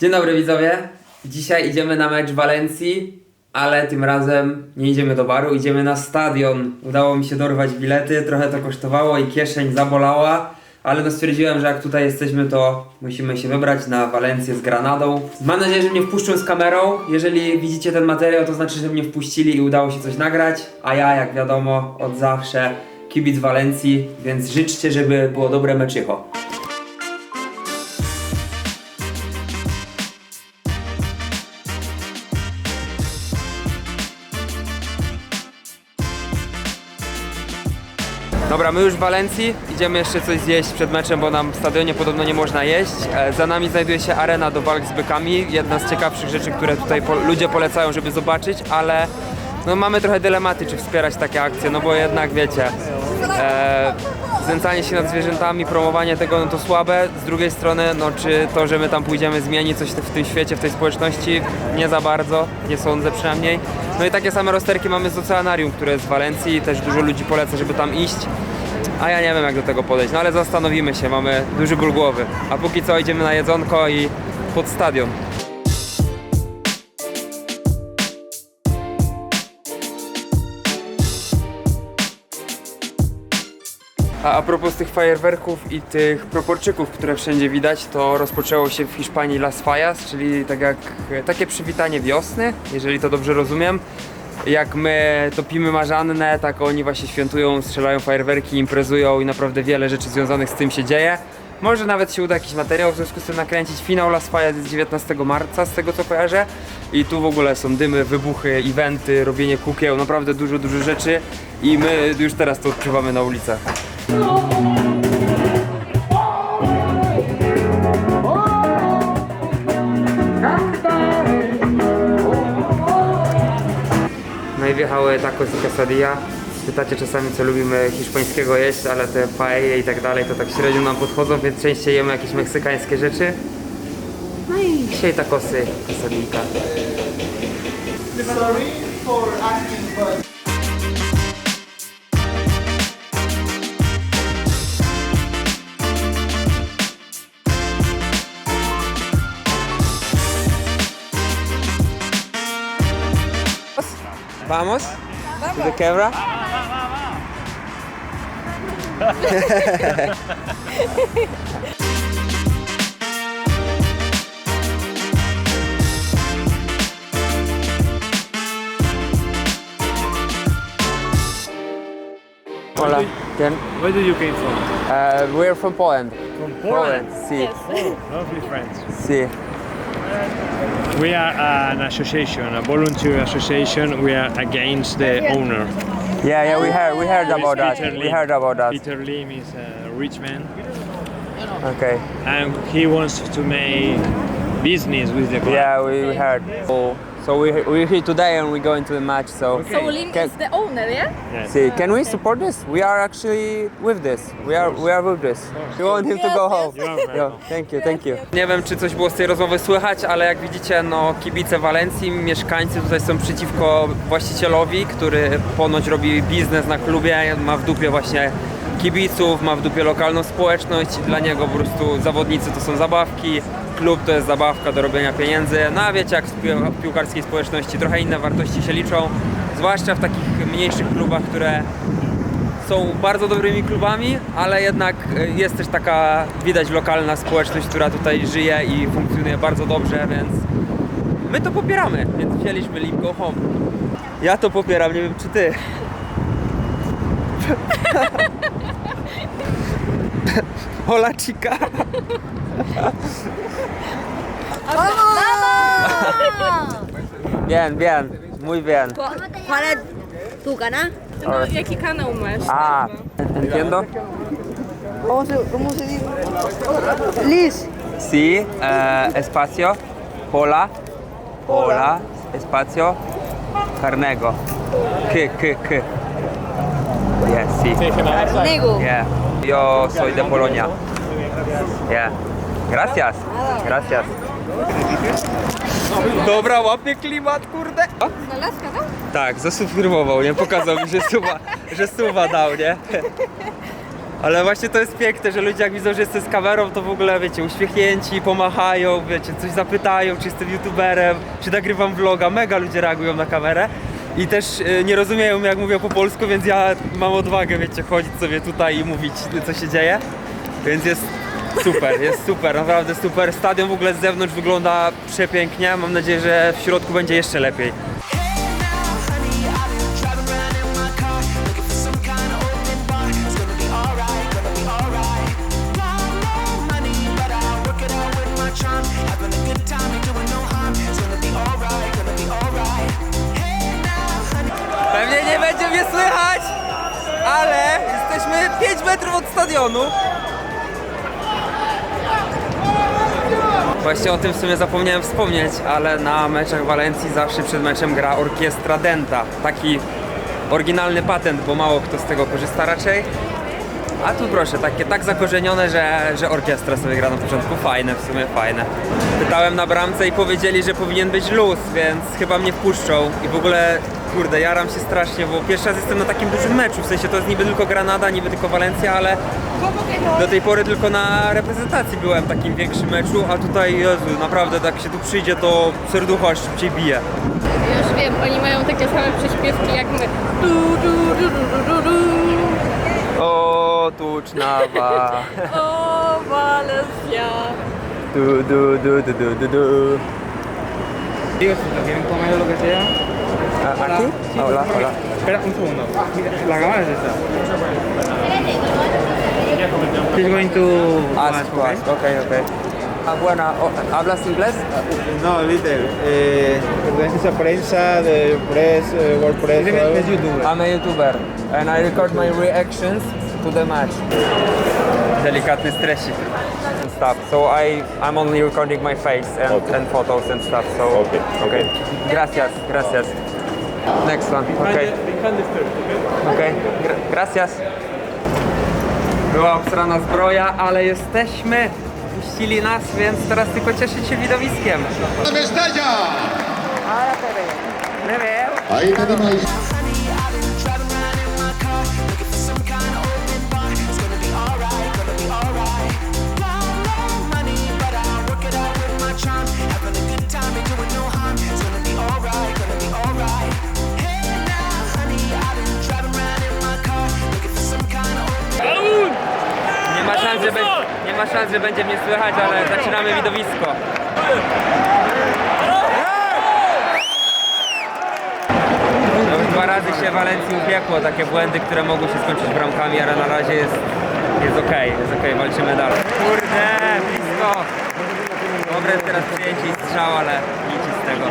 Dzień dobry widzowie. Dzisiaj idziemy na mecz Walencji, ale tym razem nie idziemy do baru, idziemy na stadion. Udało mi się dorwać bilety, trochę to kosztowało i kieszeń zabolała, ale no stwierdziłem, że jak tutaj jesteśmy, to musimy się wybrać na Walencję z Granadą. Mam nadzieję, że mnie wpuszczą z kamerą. Jeżeli widzicie ten materiał, to znaczy, że mnie wpuścili i udało się coś nagrać, a ja, jak wiadomo, od zawsze kibic Walencji, więc życzcie, żeby było dobre meczycho. Dobra, my już w Walencji, idziemy jeszcze coś zjeść przed meczem, bo nam w stadionie podobno nie można jeść. E, Za nami znajduje się arena do walk z bykami, jedna z ciekawszych rzeczy, które tutaj po, ludzie polecają, żeby zobaczyć, ale no, mamy trochę dylematy, czy wspierać takie akcje, no bo jednak wiecie, e, znęcanie się nad zwierzętami, promowanie tego, no to słabe. Z drugiej strony, no czy to, że my tam pójdziemy zmieni coś w tym świecie, w tej społeczności, nie za bardzo, nie sądzę przynajmniej. No i takie same rozterki mamy z Oceanarium, które jest w Walencji, też dużo ludzi poleca, żeby tam iść. A ja nie wiem jak do tego podejść, no ale zastanowimy się, mamy duży ból głowy. A póki co idziemy na jedzonko i pod stadion. A, a propos tych fajerwerków i tych proporczyków, które wszędzie widać, to rozpoczęło się w Hiszpanii Las Fallas, czyli tak jak, takie przywitanie wiosny, jeżeli to dobrze rozumiem. Jak my topimy marzannę, tak oni właśnie świętują, strzelają fajerwerki, imprezują i naprawdę wiele rzeczy związanych z tym się dzieje. Może nawet się uda jakiś materiał w związku z tym nakręcić. Finał Las Fallas jest 19 marca, z tego co kojarzę. I tu w ogóle są dymy, wybuchy, eventy, robienie kukieł, naprawdę dużo, dużo rzeczy. I my już teraz to odczuwamy na ulicach. I wjechały tacos i quesadilla. Pytacie czasami co lubimy hiszpańskiego jeść, ale te paella i tak dalej to tak średnio nam podchodzą, więc częściej jemy jakieś meksykańskie rzeczy. No i dzisiaj tacosy, quesadillka. Sorry for asking, but Vamos? To the camera? Hola, Ken. Where do you came from? Uh, we're from Poland. From Poland. Sí, Oh, lovely friends. sí. We are an association, a volunteer association. We are against the owner. Yeah, yeah, we heard, we heard about that. Peter We Lim. heard about that. Peter Lim is a rich man, Okay. and he wants to make business with the club. Yeah, we, we heard. So, so we we're here today and we're going to the match. So, So Lim Can- is the owner, yeah? Yes. see, can we support this? We are actually with this. We are we are with this. We want him to go home. Yo, thank you, thank you. Nie wiem, czy coś było z tej rozmowy słychać, ale jak widzicie, no kibice Walencji, mieszkańcy tutaj są przeciwko właścicielowi, który ponoć robi biznes na klubie, ma w dupie właśnie kibiców, ma w dupie lokalną społeczność i dla niego po prostu zawodnicy to są zabawki, klub to jest zabawka do robienia pieniędzy. No a wiecie, jak w pił- w piłkarskiej społeczności trochę inne wartości się liczą, zwłaszcza w takich mniejszych klubach, które są bardzo dobrymi klubami, ale jednak e, jest też taka, widać, lokalna społeczność, która tutaj żyje i funkcjonuje bardzo dobrze, więc my to popieramy, więc wzięliśmy Leave Go Home. Ja to popieram, nie wiem czy ty. Hola chica. Bien, bien, muy bien. ¿Cuál es tu canal? No, jaki kanał masz? Ah, entiendo. ¿Cómo se, cómo se dice? Liz. Sí, eh, espacio, hola, hola, espacio, carnego. K, K, K. Yeah, sí. Nego. Yeah. Yo soy de Polonia. Yeah. Gracias. Gracias. Dobra, łapie klimat, kurde. Znalazka, no? Tak, zasubskrybował, nie? Pokazał mi, że suwa, że suwa dał, nie? Ale właśnie to jest piękne, że ludzie jak widzą, że jestem z kamerą, to w ogóle, wiecie, uśmiechnięci, pomachają, wiecie, coś zapytają, czy jestem youtuberem, czy nagrywam vloga. Mega ludzie reagują na kamerę. I też y, nie rozumieją jak mówię po polsku, więc ja mam odwagę, wiecie, chodzić sobie tutaj i mówić, co się dzieje. Więc jest super, jest super, naprawdę super. Stadion w ogóle z zewnątrz wygląda przepięknie. Mam nadzieję, że w środku będzie jeszcze lepiej. Pewnie nie będzie mnie słychać, ale jesteśmy 5 metrów od stadionu. Właśnie o tym w sumie zapomniałem wspomnieć, ale na meczach Walencji zawsze przed meczem gra orkiestra Denta. Taki oryginalny patent, bo mało kto z tego korzysta raczej. A tu proszę, takie tak zakorzenione, że, że orkiestra sobie gra na początku. Fajne, w sumie fajne. Pytałem na bramce i powiedzieli, że powinien być luz, więc chyba mnie wpuszczą. I w ogóle, kurde, jaram się strasznie, bo pierwszy raz jestem na takim dużym meczu. W sensie to jest niby tylko Granada, niby tylko Walencja, ale do tej pory tylko na reprezentacji byłem w takim większym meczu, a tutaj, Jezu, naprawdę tak się tu przyjdzie, to serducho aż szybciej bije. Już wiem, oni mają takie same przyśpiewki jak my. Du, du, du, du, du, du, du. O, tucznawa. O, Valencia. Du, du, du, du, du, du, du. Digo, si lo quieren comer o lo que sea. A, aquí? Hola, hola. Espera un segundo. La cámara es esta. She's going to Ask, okay? ask. Okay, okay. Ah, bueno, o- ¿hablas inglés? No, little. Eh, perteneces a prensa, de press, eh, WordPress. Dime, o es youtuber. I'm a YouTuber and I record my reactions to the match. Delikatny stresik and stuff. So I I'm only recording my face and, Okay. and photos and stuff. So Okay, okay. Gracias, gracias. Next one. Okay. Okay. Gra gracias. Była obstrana zbroja, ale jesteśmy. Puścili nas, więc teraz tylko cieszyć się widowiskiem. Nie wiem. Ahí tenemos. Ma szans, że, be- nie ma szans, że będzie mnie słychać, ale zaczynamy widowisko. To już dwa razy się Walencji upiekło, takie błędy, które mogły się skończyć bramkami, ale na razie jest, jest okej, jest okej, walczymy dalej. Kurde, blisko! Dobre teraz przyjęcie i strzał, ale nic z tego.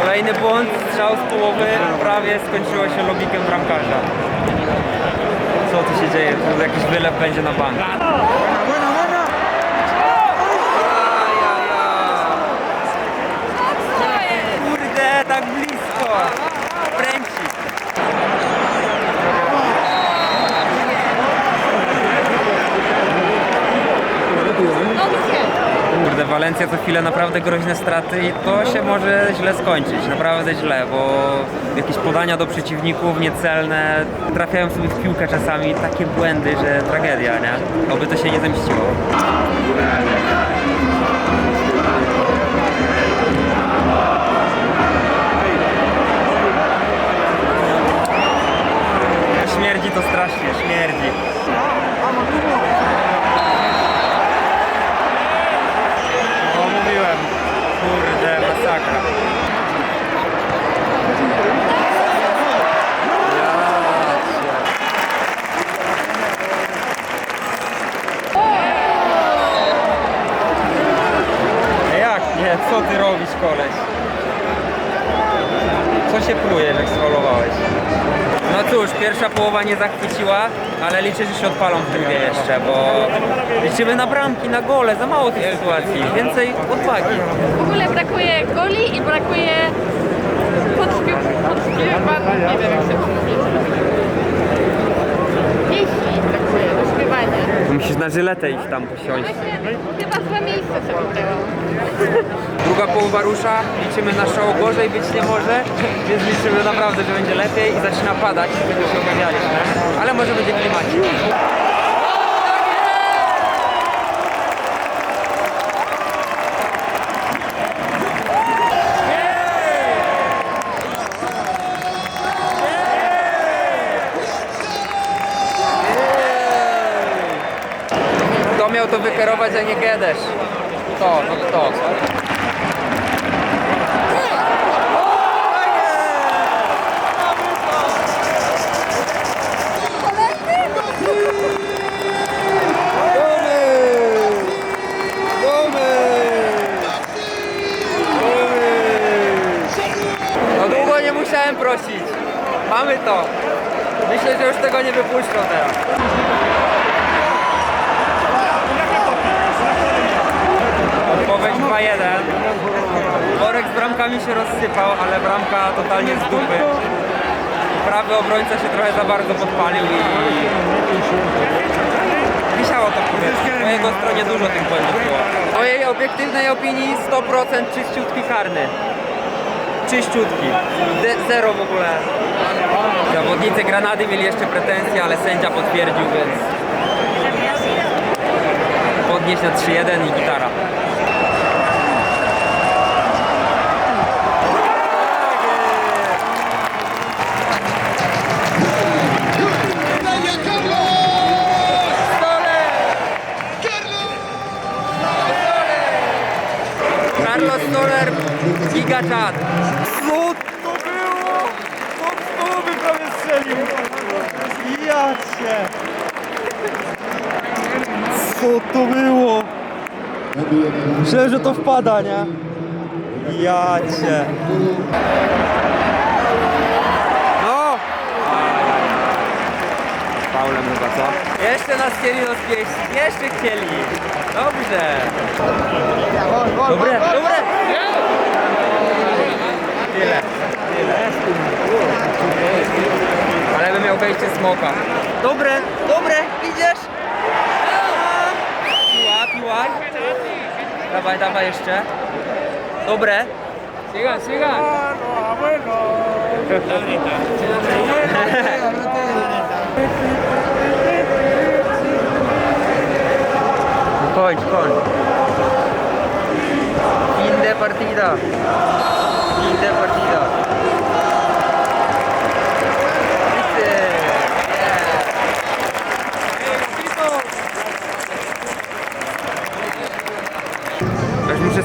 Kolejny błąd, strzał z połowy, prawie skończyło się logikiem bramkarza. Co tu się dzieje? Tu jakiś wylew będzie na bank. Kurde, tak blisko! Pręci! Kurde, Walencja co chwilę naprawdę groźne straty i to się może źle skończyć, naprawdę źle, bo jakieś podania do przeciwników niecelne, trafiają sobie w piłkę czasami, takie błędy, że tragedia, nie? Oby to się nie zemściło. Śmierdzi to strasznie, śmierdzi. No mówiłem, kurde, masakra. Jak nie? Co ty robisz, koleś? Co się plujesz, jak sfalowałeś? No cóż, pierwsza połowa nie zachwyciła, ale liczę, że się odpalą w drugiej jeszcze, bo liczymy na bramki, na gole, za mało tych sytuacji, więcej odwagi. W ogóle brakuje goli i brakuje podśpiew, podśpiewan, nie wiem jak się to mówi. Pieśni brakuje do śpiewania. Musisz na żyletę iść tam posiąść. Chyba złe miejsce sobie wybrałam. Druga połowa rusza, liczymy na show, gorzej być nie może, więc liczymy naprawdę, że będzie lepiej i zaczyna padać, tego się obawialiśmy, ale może będzie klimacik. To wykierować, a nie Gedesz? Kto? No kto? No długo nie musiałem prosić. Mamy to. Myślę, że już tego nie wypuszczą teraz. Odpowiedź 2-1. Worek z bramkami się rozsypał, ale bramka totalnie z dupy. Prawy obrońca się trochę za bardzo podpalił i... Wisiało to w powietrzu. Po jego stronie dużo tych błędów było. W mojej obiektywnej opinii 100% czyściutki karny. Czyściutki. De- zero w ogóle. Zawodnicy Granady mieli jeszcze pretensje, ale sędzia potwierdził, więc podnieść na 3-1 i gitara. Giga Chat. Co to było? To by prawie strzelił? Ja cię! Co to było? Myślałem, że to wpada, nie? Ja cię. No! Paulem chyba, co? Jeszcze nas chcieli rozpieść, jeszcze chcieli. Dobrze. Dobre, dobre. Smoka. Dobre, dobre, idziesz? Piła, piła. Dawaj, dawaj jeszcze. Dobre. Siga, siga. Kończ, kończ. Fin de partida. Fin de partida.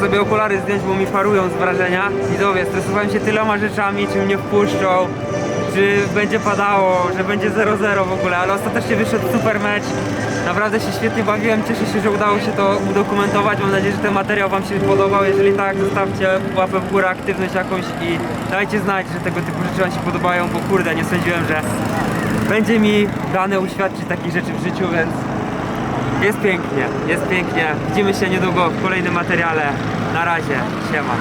Sobie okulary zdjąć, bo mi parują z wrażenia. Widzowie, stresowałem się tyloma rzeczami, czy mnie wpuszczą, czy będzie padało, że będzie 0-0 w ogóle, ale ostatecznie wyszedł super mecz. Naprawdę się świetnie bawiłem, cieszę się, że udało się to udokumentować. Mam nadzieję, że ten materiał Wam się podobał. Jeżeli tak, zostawcie łapę w górę, aktywność jakąś i dajcie znać, że tego typu rzeczy Wam się podobają, bo kurde, nie sądziłem, że będzie mi dane uświadczyć takich rzeczy w życiu, więc jest pięknie, jest pięknie. Widzimy się niedługo w kolejnym materiale. Na razie, siema.